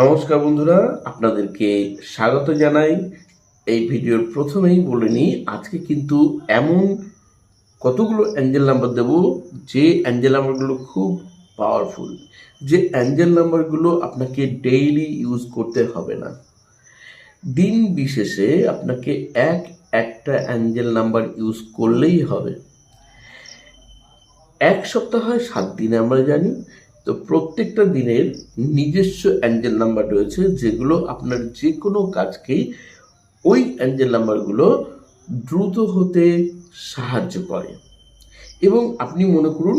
নমস্কার বন্ধুরা, আপনাদেরকে স্বাগত জানাই। এই ভিডিওর প্রথমেই বলে নিই, আজকে কিন্তু এমন কতগুলো অ্যাঞ্জেল নাম্বার দেব, যে অ্যাঞ্জেল নাম্বারগুলো খুব পাওয়ারফুল যে অ্যাঞ্জেল নাম্বারগুলো আপনাকে ডেইলি ইউজ করতে হবে না। দিন বিশেষে আপনাকে এক একটা অ্যাঞ্জেল নাম্বার ইউজ করলেই হবে। এক সপ্তাহ হয় সাত দিনে আমরা জানি তো প্রত্যেকটা দিনের নিজস্ব অ্যাঞ্জেল নাম্বার রয়েছে, যেগুলো আপনার যে কোনো কাজকেই ওই অ্যাঞ্জেল নাম্বারগুলো দ্রুত হতে সাহায্য করে। এবং আপনি মনে করুন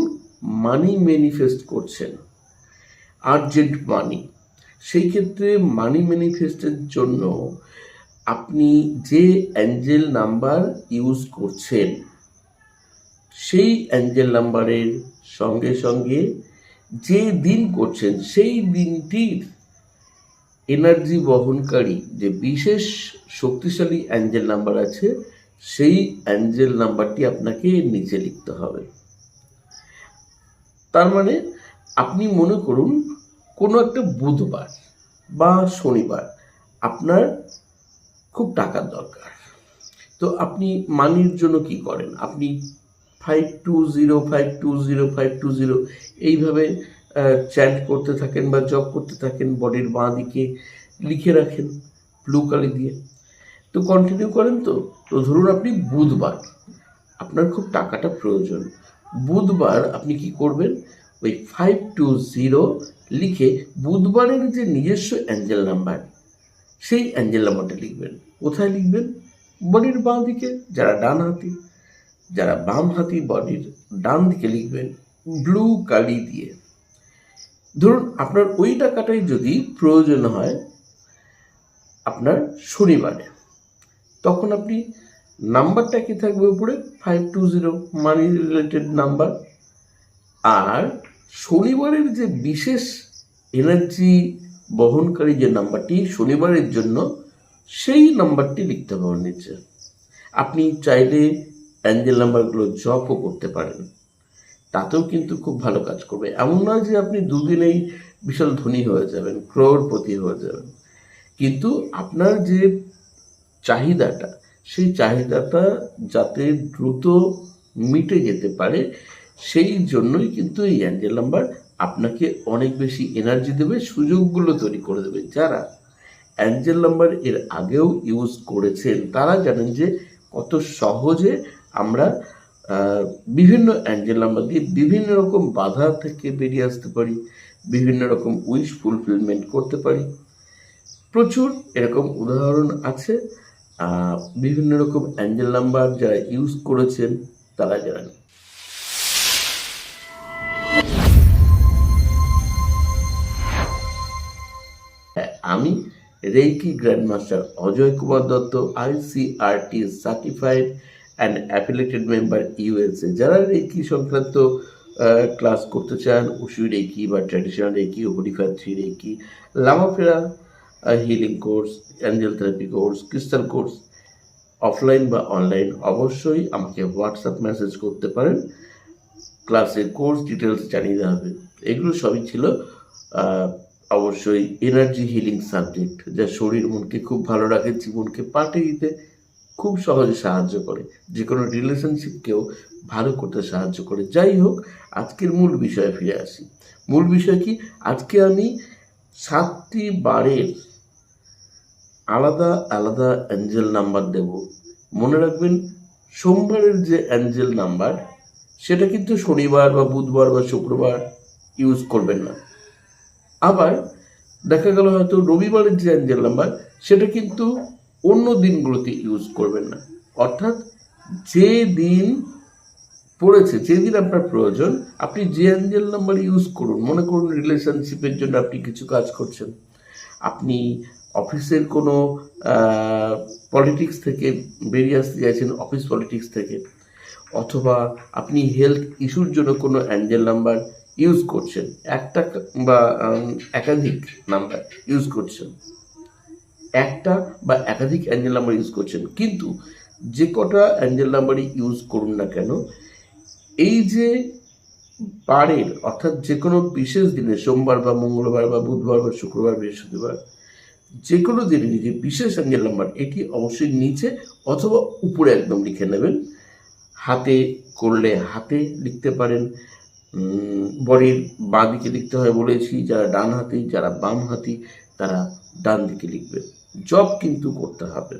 মানি ম্যানিফেস্ট করছেন আর্জেন্ট মানি সেই ক্ষেত্রে মানি ম্যানিফেস্টের জন্য আপনি যে অ্যাঞ্জেল নাম্বার ইউজ করছেন, সেই অ্যাঞ্জেল নাম্বারের সঙ্গে সঙ্গে যে দিন করছেন, সেই দিনটির এনার্জি বহনকারী যে বিশেষ শক্তিশালী অ্যাঞ্জেল নাম্বার আছে, সেই অ্যাঞ্জেল নাম্বারটি আপনাকে নিচে লিখতে হবে। তার মানে আপনি মনে করুন, কোনো একটা বুধবার বা শনিবার আপনার খুব টাকার দরকার। তো আপনি মানির জন্য কি করেন? আপনি five two zero five two zero five two zero এইভাবে চ্যান্ট করতে থাকেন বা জব করতে থাকেন বডির বাঁ দিকে লিখে রাখেন ব্লু কালি দিয়ে। তো কন্টিনিউ করেন তো। তো ধরুন আপনি বুধবার, আপনার খুব টাকাটা প্রয়োজন। বুধবার আপনি কি করবেন? ওই ফাইভ টু জিরো লিখে বুধবারের যে নিজস্ব অ্যাঞ্জেল নাম্বার সেই অ্যাঞ্জেল নাম্বারটা লিখবেন। কোথায় লিখবেন? বডির বাঁ দিকে, যারা ডান হাতি। যারা বাম হাতি বডির ডান দিকে লিখবেন ব্লু কালি দিয়ে। ধরুন আপনার ওই টাকাটাই যদি প্রয়োজন হয় আপনার শনিবারে, তখন আপনি নাম্বারটা কি থাকবে উপরে? Five two zero money related number. আর শনিবারের যে বিশেষ এনার্জি বহনকারী যে নাম্বারটি শনিবারের জন্য, সেই নাম্বারটি লিখতে পারেন নিচে। আপনি চাইলে অ্যাঞ্জেল নাম্বারগুলো জপও করতে পারেন। তাতেও কিন্তু খুব ভালো কাজ করবে। এমন নয় যে আপনি দুদিনেই বিশাল ধনী হয়ে যাবেন, ক্রোড়পতি হয়ে যাবেন। কিন্তু আপনার যে চাহিদাটা, সেই চাহিদাটা যাতে দ্রুত মিটে যেতে পারে, সেই জন্যই কিন্তু এই অ্যাঞ্জেল নাম্বার আপনাকে অনেক বেশি এনার্জি দেবে, সুযোগগুলো তৈরি করে দেবে। যারা অ্যাঞ্জেল নাম্বার এর আগেও ইউজ করেছেন, তারা জানেন যে কত সহজে আমরা বিভিন্ন অ্যাঞ্জেল নাম্বার দিয়ে বিভিন্ন রকম বাধা থেকে বেরিয়ে আসতে পারি বিভিন্ন রকম উইশ ফুলফিলমেন্ট করতে পারি। প্রচুর এরকম উদাহরণ আছে বিভিন্ন রকম অ্যাঞ্জেল নাম্বার যারা ইউজ করেছেন তারা জানেন। হ্যাঁ, আমি reiki grandmaster Ajay Kumar Dutta ICRT certified and affiliated member USA যারা রেইকি সংক্রান্ত ক্লাস করতে চান উসু রেইকি বা ট্র্যাডিশনাল রেইকি হরিফার three reiki লামাফেরা healing course angel therapy course crystal course offline বা অনলাইন অবশ্যই আমাকে হোয়াটসঅ্যাপ মেসেজ করতে পারেন। ক্লাসের কোর্স ডিটেলস জানিয়ে দেওয়া হবে। এগুলো সবই ছিল অবশ্যই এনার্জি হিলিং সাবজেক্ট যা শরীর মনকে খুব ভালো রাখে, জীবনকে পাঠিয়ে দিতে। খুব সহজে সাহায্য করে। যে কোনো রিলেশনশিপকেও ভালো করতে সাহায্য করে। যাই হোক, আজকের মূল বিষয়ে ফিরে আসি। মূল বিষয় কি? আজকে আমি সাতটি বারের আলাদা আলাদা অ্যাঞ্জেল নাম্বার দেব। মনে রাখবেন, সোমবারের যে অ্যাঞ্জেল নাম্বার সেটা কিন্তু শনিবার বা বুধবার বা শুক্রবার ইউজ করবেন না। আবার দেখা গেল হয়তো রবিবারের যে অ্যাঞ্জেল নাম্বার সেটা কিন্তু অন্য দিনগুলোতে ইউজ করবেন না। অর্থাৎ যে দিন পড়েছে যেদিন আপনার প্রয়োজন, আপনি যে অ্যাঞ্জেল নাম্বার ইউজ করুন, মনে করুন রিলেশনশিপের জন্য আপনি কিছু কাজ করছেন। আপনি অফিসের কোনো পলিটিক্স থেকে বেরিয়ে আসতে চাইছেন অফিস পলিটিক্স থেকে, অথবা আপনি হেলথ ইস্যুর জন্য কোনো অ্যাঞ্জেল নাম্বার ইউজ করছেন, একটা বা একাধিক নাম্বার ইউজ করছেন। একটা বা একাধিক অ্যাঞ্জেল নাম্বার ইউজ করছেন। কিন্তু যে কটা অ্যাঞ্জেল নাম্বারই ইউজ করুন না কেন, এই যে বারের, অর্থাৎ যে কোনো বিশেষ দিনে, সোমবার বা মঙ্গলবার বা বুধবার বা শুক্রবার, বৃহস্পতিবার, যে কোনো দিনে যে বিশেষ অ্যাঙ্গেল নাম্বার এটি অবশ্যই নিচে অথবা উপরে একদম লিখে নেবেন। হাতে করলে হাতে লিখতে পারেন। বডির বাঁ দিকে লিখতে হয় বলেছি, যারা ডান হাতি, যারা বাম হাতি, তারা ডান দিকে লিখবেন। জব কিন্তু করতে হবে।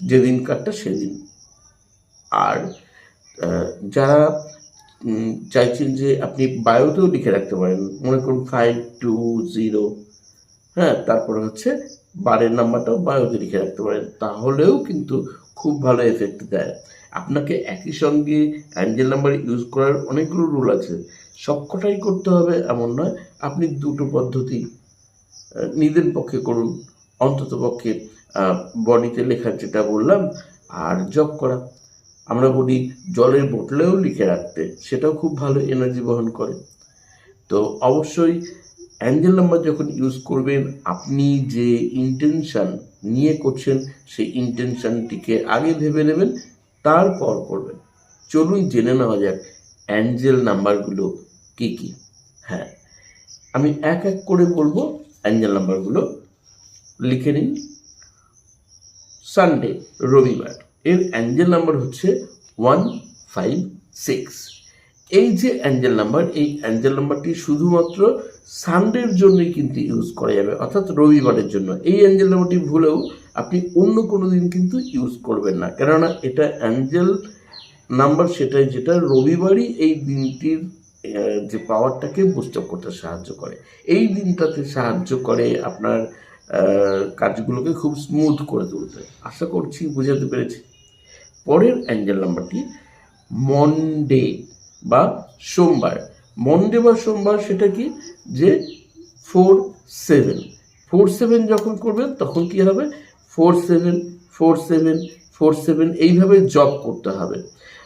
যেদিন কার্ডটা সেদিন। আর যারা চাইছেন যে আপনি বায়োতেও লিখে রাখতে পারেন, মনে করুন ফাইভ টু জিরো হ্যাঁ তারপরে হচ্ছে বারের নাম্বারটাও বায়োতে লিখে রাখতে পারেন, তাহলেও কিন্তু খুব ভালো এফেক্ট দেয়। আপনাকে একই সঙ্গে অ্যাঞ্জেল নাম্বার ইউজ করার অনেকগুলো রুল আছে। সবকটাই করতে হবে, এমন নয়। আপনি দুটো পদ্ধতি নিজের পক্ষে করুন। অন্তত পক্ষে বডিতে লেখার যেটা বললাম, আর জব করা। আমরা বলি জলের বোতলেও লিখে রাখতে, সেটাও খুব ভালো এনার্জি বহন করে। তো অবশ্যই অ্যাঞ্জেল নাম্বার যখন ইউজ করবেন, আপনি যে ইন্টেনশন নিয়ে করছেন, সেই ইন্টেনশনটিকে আগে ভেবে নেবেন, তারপর করবেন। চলুন জেনে নেওয়া যাক অ্যাঞ্জেল নাম্বারগুলো কি কি। হ্যাঁ আমি এক এক করে বলব অ্যাঞ্জেল নাম্বারগুলো লিখে নিন। সানডে রবিবার। এর অ্যাঞ্জেল নাম্বার হচ্ছে ওয়ান ফাইভ সিক্স এই যে অ্যাঞ্জেল নাম্বার এই অ্যাঞ্জেল নাম্বারটি শুধুমাত্র সানডের জন্যই কিন্তু ইউজ করা যাবে, অর্থাৎ রবিবারের জন্য। এই অ্যাঞ্জেল নাম্বারটি ভুলেও আপনি অন্য কোনো দিন কিন্তু ইউজ করবেন না। কেননা এটা অ্যাঞ্জেল নাম্বার সেটাই যেটা রবিবারই এই দিনটির যে পাওয়ারটাকে বুস্ট করতে সাহায্য করে। এই দিনটাতে সাহায্য করে আপনার কাজগুলোকে খুব স্মুথ করে তুলতে আশা করছি বোঝাতে পেরেছি। পরের অ্যাঞ্জেল নাম্বারটি মন্ডে বা সোমবার। মন্ডে বা সোমবার সেটা কি? যে ফোর সেভেন ফোর সেভেন যখন করবেন, তখন কি হবে? Four seven four seven four seven এইভাবে জব করতে হবে।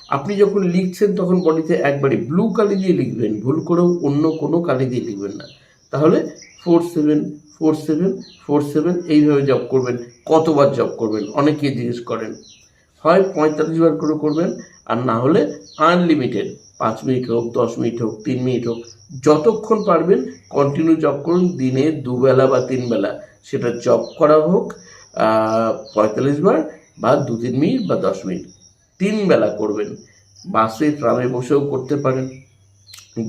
আপনি যখন লিখছেন, তখন বডিতে একবারে ব্লু কালি দিয়ে লিখবেন। ভুল করেও অন্য কোনো কালি দিয়ে লিখবেন না। তাহলে four seven four seven four seven এইভাবে জব করবেন, কতবার জব করবেন অনেকে জিজ্ঞেস করেন। হয় পঁয়তাল্লিশ বার করে করবেন, আর না হলে আনলিমিটেড পাঁচ মিনিট হোক, দশ মিনিট হোক, তিন মিনিট হোক, যতক্ষণ পারবেন কন্টিনিউ জব করুন, দিনে দুবেলা বা তিনবেলা। সেটা জব করা হোক পঁয়তাল্লিশ বার বা দু, তিন মিনিট বা দশ মিনিট। তিন বেলা করবেন। বাসে, ট্রামে বসেও করতে পারেন।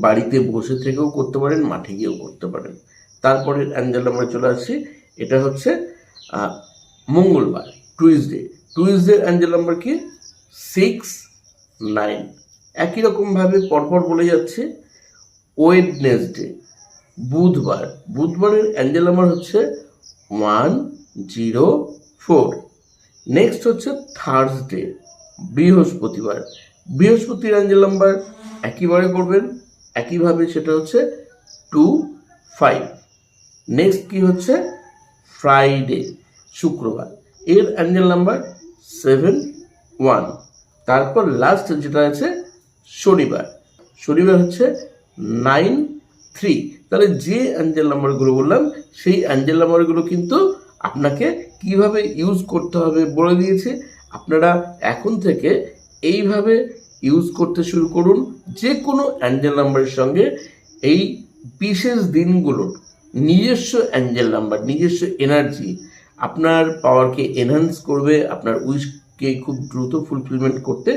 বাড়িতে বসে থেকেও করতে পারেন, মাঠে গিয়েও করতে পারেন। তারপরে অ্যাঞ্জেল আমরা চলে আসছি। এটা হচ্ছে মঙ্গলবার টুইসডে টুইসডে অ্যাঞ্জেল নাম্বার কি? সিক্স নাইন একই রকমভাবে পরপর বলে যাচ্ছে ওয়েডনেসডে বুধবার। বুধবারের অ্যাঞ্জেল নাম্বার হচ্ছে ওয়ান জিরো ফোর নেক্সট হচ্ছে থার্সডে বৃহস্পতিবার। বৃহস্পতির অ্যাঞ্জেল নাম্বার একইবারে করবেন একইভাবে সেটা হচ্ছে টু ফাইভ নেক্সট কি হচ্ছে? ফ্রাইডে শুক্রবার। এর অ্যাঞ্জেল নাম্বার সেভেন ওয়ান তারপর লাস্ট যেটা আছে, শনিবার। শনিবার হচ্ছে নাইন থ্রি তাহলে যে অ্যাঞ্জেল নাম্বারগুলো বললাম, সেই অ্যাঞ্জেল নাম্বারগুলো কিন্তু আপনাকে কীভাবে ইউজ করতে হবে বলে দিয়েছে। আপনারা এখন থেকে এইভাবে ইউজ করতে শুরু করুন। যে কোনো অ্যাঞ্জেল নাম্বারের সঙ্গে এই বিশেষ দিনগুলোর নিজস্ব অ্যাঞ্জেল নাম্বার, নিজস্ব এনার্জি, আপনার পাওয়ারকে এনহান্স করবে, আপনার উইশকে খুব দ্রুত ফুলফিলমেন্ট করতে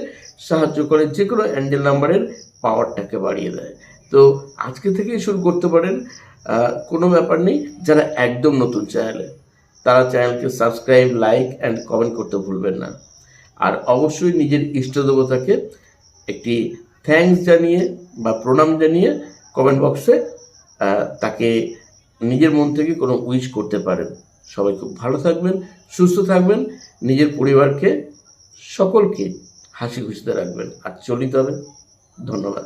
সাহায্য করে যে কোনো অ্যাঞ্জেল নাম্বারের পাওয়ারটাকে বাড়িয়ে দেয়। তো আজকে থেকেই শুরু করতে পারেন। কোনো ব্যাপার নেই। যারা একদম নতুন চ্যানেলে, তারা চ্যানেলকে সাবস্ক্রাইব লাইক অ্যান্ড কমেন্ট করতে ভুলবেন না। আর অবশ্যই নিজের ইষ্টদেবতাকে একটি থ্যাঙ্কস জানিয়ে বা প্রণাম জানিয়ে কমেন্ট বক্সে তাকে নিজের মন থেকে কোনো উইশ করতে পারেন। সবাই খুব ভালো থাকবেন, সুস্থ থাকবেন, নিজের পরিবারকে, সকলকে হাসি খুশিতে রাখবেন। আর চলিত হবে। ধন্যবাদ।